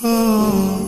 啊。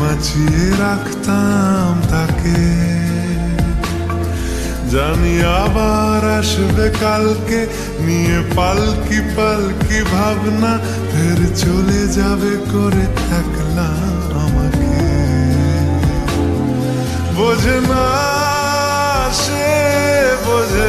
বাঁচিয়ে রাখতাম তাকে। জানি আবার আসবে কালকে, নিয়ে পালকি পালকি ভাবনা, ফের চলে যাবে করে একলা আমাকে। বোঝে না সে, বোঝে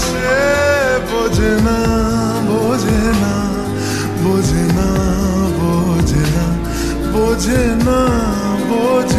সে বোঝে না বোঝে না বোঝে না বোঝে